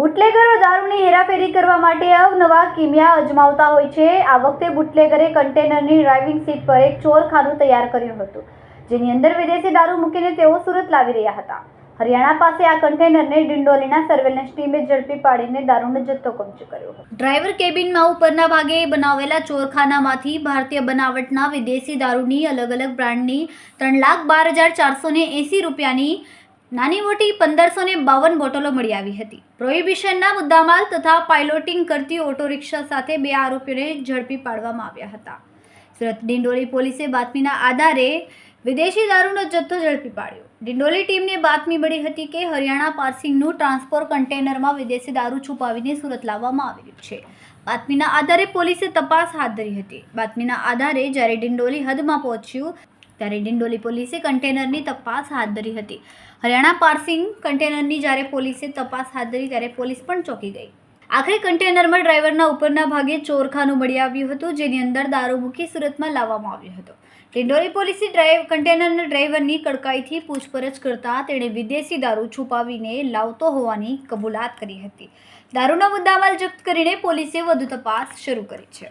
બુટલેગરો દારૂની હેરાફેરી કરવા માટે અવનવા કિમિયા અજમાવતા હોય છે. આ વખતે બુટલેગરે કન્ટેનરની ડ્રાઇવિંગ સીટ પર એક ચોરખાનું તૈયાર કર્યું હતું, જેની અંદર વિદેશી દારૂ મૂકીને તેઓ સુરત લાવી રહ્યા હતા. હરિયાણા પાસે આ કન્ટેનરને ડિંડોલીના સર્વેલન્સ ટીમે ઝડપી પાડીને દારૂનો જથ્થો કબજે કર્યો હતો. ડ્રાઈવર કેબિનમાં ઉપરના ભાગે બનાવેલા ચોરખાનામાંથી ભારતીય બનાવટના વિદેશી દારૂની અલગ અલગ બ્રાન્ડની ત્રણ લાખ બાર હજાર ચારસો એંસી રૂપિયાની નાની મોટી પંદરસો ને બાવન બોટલો મળી આવી હતી. પ્રોહિબિશનના મુદ્દામાલ તથા પાઇલોટિંગ કરતી ઓટો રિક્ષા સાથે બે આરોપીઓને ઝડપી પાડવામાં આવ્યા હતા. સુરત ડિંડોલી પોલીસે બાતમીના આધારે વિદેશી દારૂનો જથ્થો ઝડપી પાડ્યો. ડિંડોલી ટીમને બાતમી મળી હતી કે હરિયાણા પાર્સિંગનું ટ્રાન્સપોર્ટ કન્ટેનરમાં વિદેશી દારૂ છુપાવીને સુરત લાવવામાં આવી રહ્યું છે. બાતમીના આધારે પોલીસે તપાસ હાથ ધરી હતી. બાતમીના આધારે જ્યારે ડિંડોલી હદમાં પહોંચ્યું ત્યારે ડિંડોલી પોલીસે કન્ટેનરની તપાસ હાથ ધરી હતી. હરિયાણા પાર્સિંગ કન્ટેનરની જ્યારે પોલીસે તપાસ હાથ ધરી ત્યારે પોલીસ પણ ચોંકી ગઈ. આખરે કન્ટેનરમાં ડ્રાઈવરના ઉપરના ભાગે ચોરખાનું મળી આવ્યું હતું, જેની અંદર દારૂ મૂકી સુરતમાં લાવવામાં આવ્યો હતો. ડિંડોલી પોલીસે ડ્રાઈવ, કન્ટેનરના ડ્રાઈવરની કડકાઈથી પૂછપરછ કરતા તેણે વિદેશી દારૂ છુપાવીને લાવતો હોવાની કબૂલાત કરી હતી. દારૂનો મુદ્દામાલ જપ્ત કરીને પોલીસે વધુ તપાસ શરૂ કરી છે.